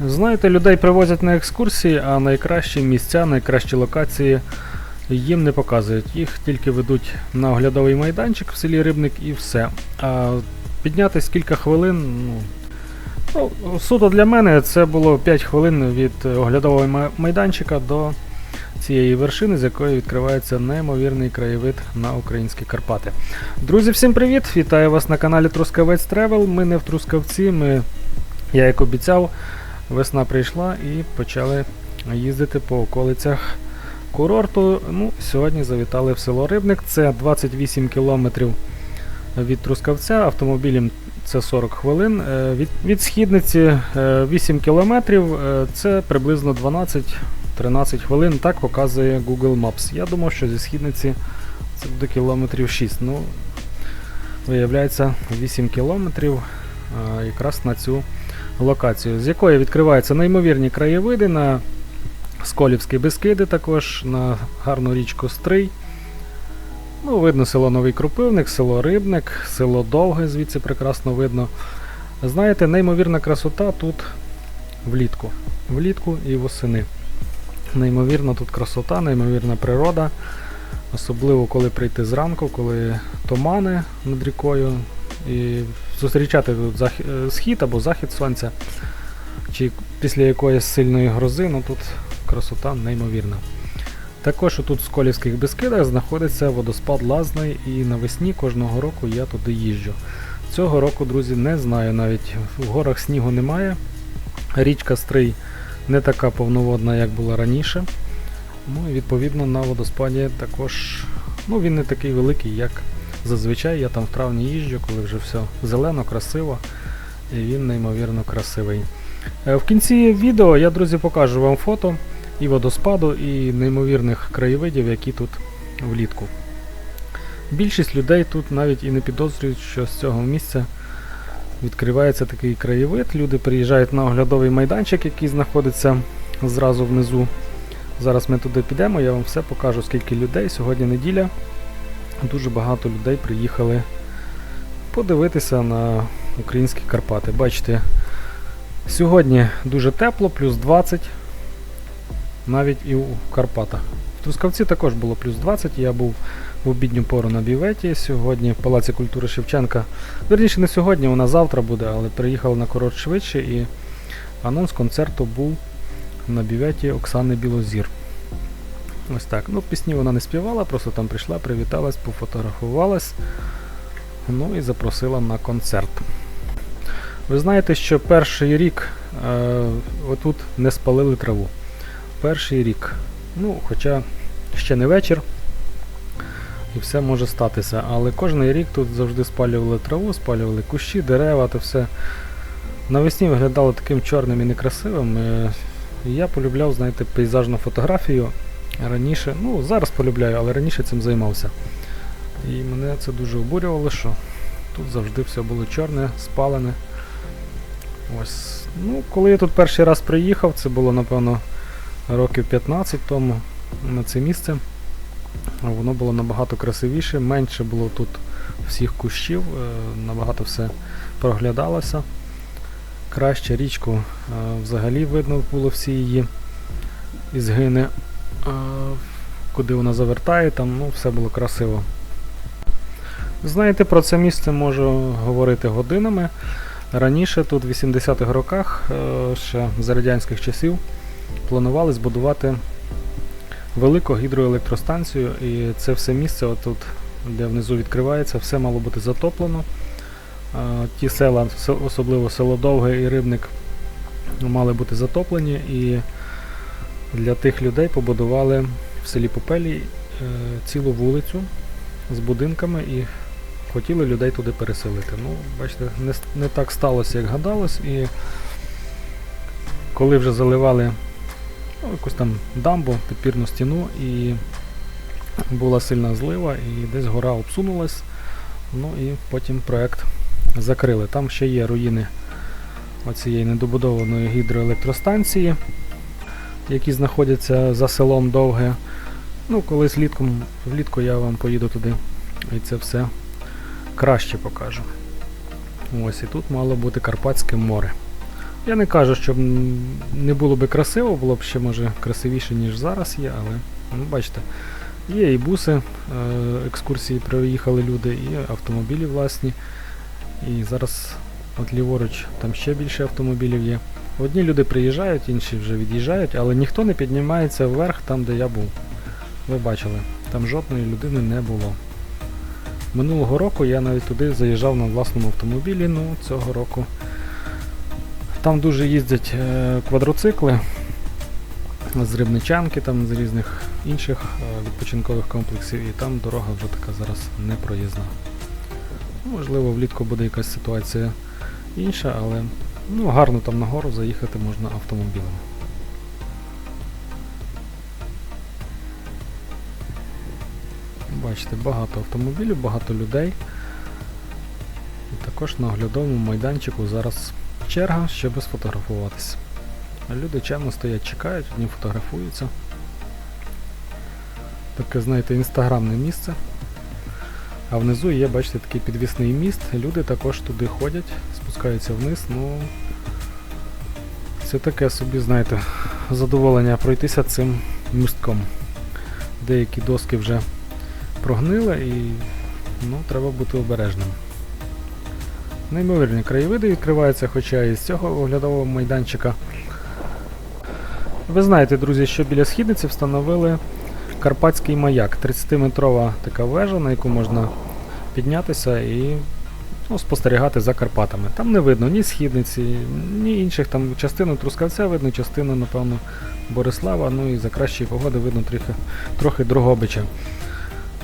Знаєте, людей привозять на екскурсії, а найкращі місця, найкращі локації їм не показують. Їх тільки ведуть на оглядовий майданчик в селі Рибник і все. А піднятись кілька хвилин. Ну, ну, суто для мене це було 5 хвилин від оглядового майданчика до цієї вершини, з якої відкривається неймовірний краєвид на українські Карпати. Друзі, всім привіт! Вітаю вас на каналі Трускавець Тревел. Ми не в Трускавці, ми, я як обіцяв, весна прийшла і почали їздити по околицях курорту. Ну, сьогодні завітали в село Рибник. Це 28 кілометрів від Трускавця. Автомобілем це 40 хвилин. Е, Від, від східниці е, 8 кілометрів. е, Це приблизно 12-13 хвилин. Так показує Google Maps. Я думав, що зі східниці це буде кілометрів 6. Ну, виявляється 8 кілометрів якраз на цю локацію, з якої відкриваються неймовірні краєвиди на Сколівські Бескиди, також на гарну річку Стрий. Ну, видно село Новий Крупивник, село Рибник, село Довге, звідси прекрасно видно. Знаєте, неймовірна красота тут влітку. Влітку і восени. Неймовірна тут красота, неймовірна природа. Особливо коли прийти зранку, коли тумани над рікою, і зустрічати тут зах- е, схід або захід сонця, чи після якоїсь сильної грози, ну тут красота неймовірна. Також тут в Сколівських Бескидах знаходиться водоспад Лазний, і навесні кожного року я туди їжджу. Цього року, друзі, не знаю, навіть в горах снігу немає. Річка Стрий не така повноводна, як була раніше. Ну і відповідно на водоспаді також, ну він не такий великий, як зазвичай. Я там в травні їжджу, коли вже все зелено, красиво, і він неймовірно красивий. Е, В кінці відео я, друзі, покажу вам фото і водоспаду, і неймовірних краєвидів, які тут влітку. Більшість людей тут навіть і не підозрюють, що з цього місця відкривається такий краєвид. Люди приїжджають на оглядовий майданчик, який знаходиться зразу внизу. Зараз ми туди підемо, я вам все покажу, скільки людей. Сьогодні неділя. Дуже багато людей приїхали подивитися на українські Карпати. Бачите, сьогодні дуже тепло, плюс 20, навіть і у Карпатах. В Трускавці також було плюс 20, я був в обідню пору на біветі. Сьогодні в Палаці культури Шевченка. Верніше, не сьогодні, вона завтра буде, але приїхали на курорт швидше і анонс концерту був на біветі Оксани Білозір. Ось так. Ну, пісні вона не співала, просто там прийшла, привіталась, пофотографувалась. Ну і запросила на концерт. Ви знаєте, що перший рік е, отут не спалили траву. Перший рік. Ну, хоча ще не вечір. І все може статися. Але кожен рік тут завжди спалювали траву, спалювали кущі, дерева та все. Навесні виглядало таким чорним і некрасивим. Е, Я полюбляв, знаєте, пейзажну фотографію раніше. Ну, зараз полюбляю, але раніше цим займався. І мене це дуже обурювало, що тут завжди все було чорне, спалене. Ось. Ну, коли я тут перший раз приїхав, це було, напевно, років 15 тому на це місце. Воно було набагато красивіше, менше було тут всіх кущів, е, набагато все проглядалося. Краще річку е, взагалі видно було всі її ізгини, куди вона завертає, там ну, все було красиво. Знаєте, про це місце можу говорити годинами. Раніше, тут в 80-х роках, е, ще за радянських часів, планували збудувати велику гідроелектростанцію, і це все місце, отут, де внизу відкривається, все мало бути затоплено. Е, Ті села, особливо село Довге і Рибник, мали бути затоплені, і для тих людей побудували в селі Попелі е, цілу вулицю з будинками і хотіли людей туди переселити. Ну, бачите, не, не так сталося, як гадалось, і коли вже заливали ну, якусь там дамбу, підпірну стіну, і була сильна злива, і десь гора обсунулась, ну і потім проект закрили. Там ще є руїни оцієї недобудованої гідроелектростанції, які знаходяться за селом Довге. Ну, колись влітком, влітку я вам поїду туди і це все краще покажу. Ось і тут мало бути Карпатське море. Я не кажу, що не було би красиво, було б ще може красивіше, ніж зараз є, але ну, бачите, є і буси, е, екскурсії приїхали люди, і автомобілі власні. І зараз от ліворуч там ще більше автомобілів є. Одні люди приїжджають, інші вже від'їжджають, але ніхто не піднімається вверх там, де я був. Ви бачили, там жодної людини не було. Минулого року я навіть туди заїжджав на власному автомобілі, ну цього року. Там дуже їздять е, квадроцикли з Рибничанки, там з різних інших е, відпочинкових комплексів, і там дорога вже така зараз не проїзна. Можливо, влітку буде якась ситуація інша, але ну, гарно там нагору заїхати можна автомобілем. Бачите, багато автомобілів, багато людей. І також на оглядовому майданчику зараз черга, щоб сфотографуватися. Люди чемно стоять, чекають, одні фотографуються. Таке, знаєте, інстаграмне місце. А внизу є, бачите, такий підвісний міст. Люди також туди ходять, спускаються вниз. Ну, це таке собі, знаєте, задоволення пройтися цим містком. Деякі доски вже прогнили і ну, треба бути обережним. Неймовірні краєвиди відкриваються, хоча і з цього оглядового майданчика. Ви знаєте, друзі, що біля східниці встановили Карпатський маяк. 30-метрова така вежа, на яку можна піднятися і ну, спостерігати за Карпатами. Там не видно ні східниці, ні інших. Там частину Трускавця видно, частину, напевно, Борислава, ну і за кращої погоди видно трохи, трохи Дрогобича.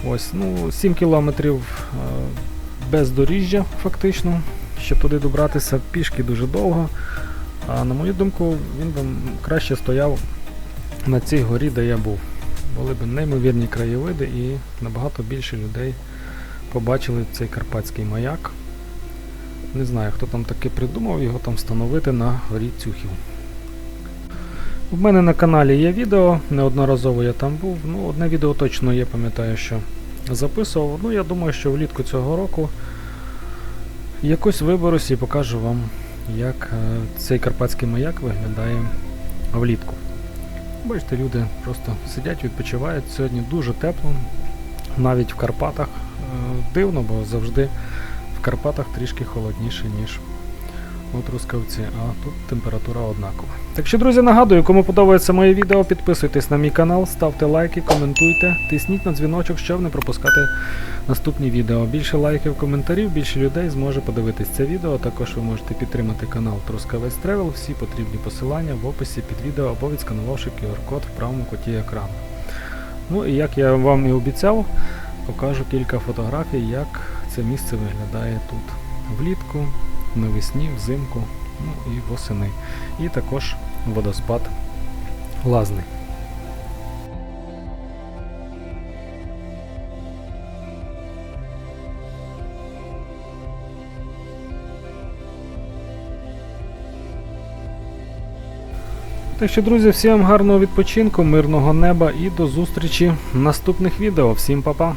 Ось, ну, 7 кілометрів е, бездоріжжя, фактично, щоб туди добратися пішки дуже довго. А на мою думку, він би краще стояв на цій горі, де я був. Були б неймовірні краєвиди і набагато більше людей побачили цей карпатський маяк. Не знаю, хто там таки придумав його там встановити на горі Цюхів. У мене на каналі є відео, неодноразово я там був. Ну, одне відео точно є, пам'ятаю, що записував. Ну, я думаю, що влітку цього року якось виберусь і покажу вам, як е, цей карпатський маяк виглядає влітку. Бачите, люди просто сидять, відпочивають. Сьогодні дуже тепло, навіть в Карпатах. Е, Дивно, бо завжди в Карпатах трішки холодніше, ніж у Трускавці, а тут температура однакова. Так що, друзі, нагадую, кому подобається моє відео, підписуйтесь на мій канал, ставте лайки, коментуйте, тисніть на дзвіночок, щоб не пропускати наступні відео. Більше лайків, коментарів, більше людей зможе подивитись це відео. Також ви можете підтримати канал Трускавець Тревел. Всі потрібні посилання в описі під відео або відсканувавши QR-код в правому куті екрану. Ну і як я вам і обіцяв, покажу кілька фотографій, як це місце виглядає тут влітку, навесні, взимку, ну і восени. І також водоспад Лазний. Так що, друзі, всім гарного відпочинку, мирного неба і до зустрічі в наступних відео. Всім па-па!